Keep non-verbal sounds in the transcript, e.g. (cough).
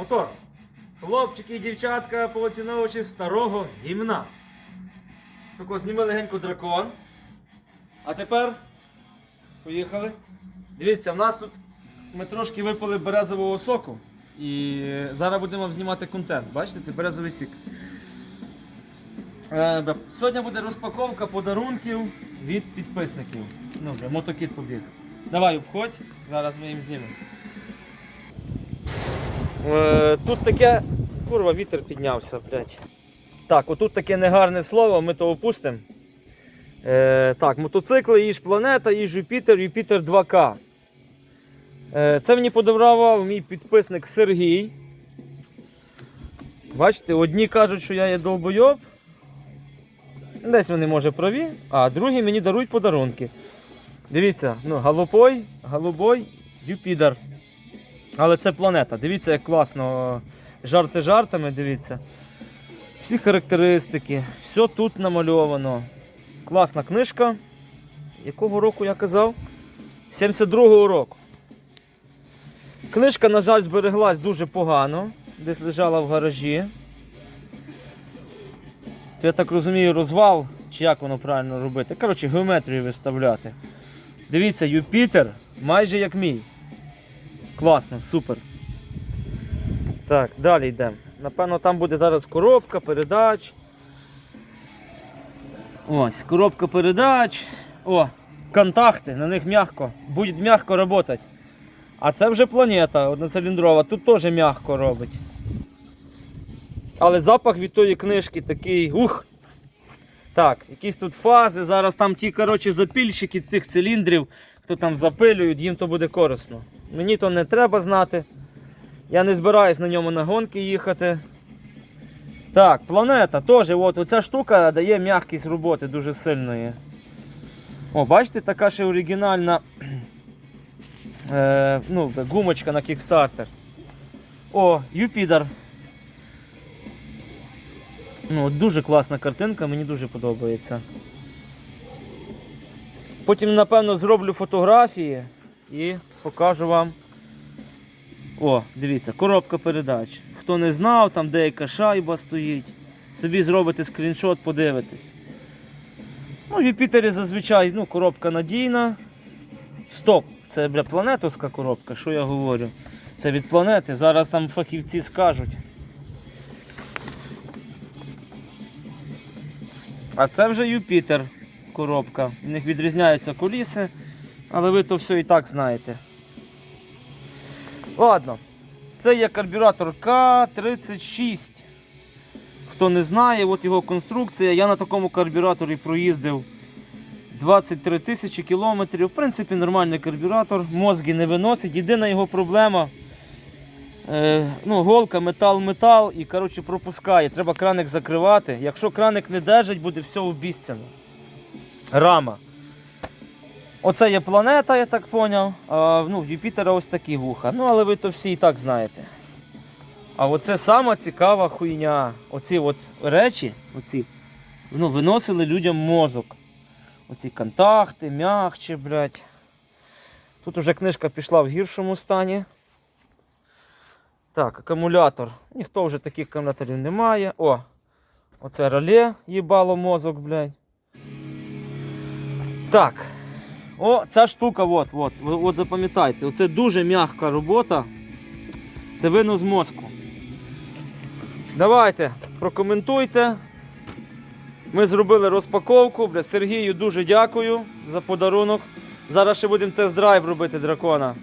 Мотор. Хлопчики і дівчатка, поціновувачі старого гімна. Тако зніми легенько дракон. А тепер поїхали. Дивіться, в нас тут ми трошки випили березового соку. І зараз будемо знімати контент. Бачите, це березовий сік. Е, Сьогодні буде розпаковка подарунків від підписників. Ну, вже мотокіт побіг. Давай, обходь, зараз ми їм знімемо. Е, тут таке. Курва, вітер піднявся, блядь. Так, отут таке негарне слово, ми то опустимо. Е, так, мотоцикли, їж планета, їж Юпітер, Юпітер 2К. Е, це мені подарував мій підписник Сергій. Бачите, одні кажуть, що я є долбойоб. Десь вони може праві, а другі мені дарують подарунки. Дивіться, ну, голубой, голубой Юпітер. Але це планета. Дивіться, як класно. Жарти жартами, дивіться. Всі характеристики, все тут намальовано. Класна книжка. Якого року я казав? 72-го року. Книжка, на жаль, збереглась дуже погано. Десь лежала в гаражі. Я так розумію, розвал, чи як воно правильно робити. Коротше, геометрію виставляти. Дивіться, Юпітер майже як мій. Класно, супер. Так, далі йдемо. Напевно, там буде зараз коробка, передач. Ось, коробка передач. О, контакти, на них м'яко. Буде м'яко працювати. А це вже планета одноциліндрова, тут теж м'яко робить. Але запах від тої книжки такий. Ух! Так, якісь тут фази. Зараз там ті коротше, запільщики тих циліндрів, хто там запилюють, їм то буде корисно. Мені то не треба знати. Я не збираюсь на ньому на гонки їхати. Так, планета теж, от оця штука дає м'якість роботи дуже сильної. О, бачите, така ще оригінальна (clears throat) е, ну, гумочка на Kickstarter. О, Юпітер. Ну, дуже класна картинка, мені дуже подобається. Потім, напевно, зроблю фотографії і покажу вам. О, дивіться, коробка передач. Хто не знав, там деяка шайба стоїть. Собі зробите скріншот, подивитесь. Ну, в Юпітері зазвичай ну, коробка надійна. Стоп! Це бля, планетовська коробка, що я говорю? Це від планети. Зараз там фахівці скажуть. А це вже Юпітер коробка. В них відрізняються коліси, але ви то все і так знаєте. Ладно, це є карбюратор К36. Хто не знає, от його конструкція. Я на такому карбюраторі проїздив 23 тисячі кілометрів. В принципі, нормальний карбюратор, мозги не виносить. Єдина його проблема. Е, ну, голка, метал, метал і коротше, пропускає. Треба краник закривати. Якщо краник не держить, буде все обіцяно. Рама. Оце є планета, я так. А, ну, в Юпітера ось такі вуха. Ну, але ви то всі і так знаєте. А оце сама цікава хуйня. Оці от речі, оці, ну, виносили людям мозок. Оці контакти, м'ягче, блядь. Тут уже книжка пішла в гіршому стані. Так, акумулятор. Ніхто вже таких акумуляторів не має. О! Оце реле їбало мозок, блядь. Так. О, ця штука, от, от, от запам'ятайте, оце дуже м'яка робота. Це винос мозку. Давайте, прокоментуйте. Ми зробили розпаковку. Бля, Сергію дуже дякую за подарунок. Зараз ще будемо тест-драйв робити дракона.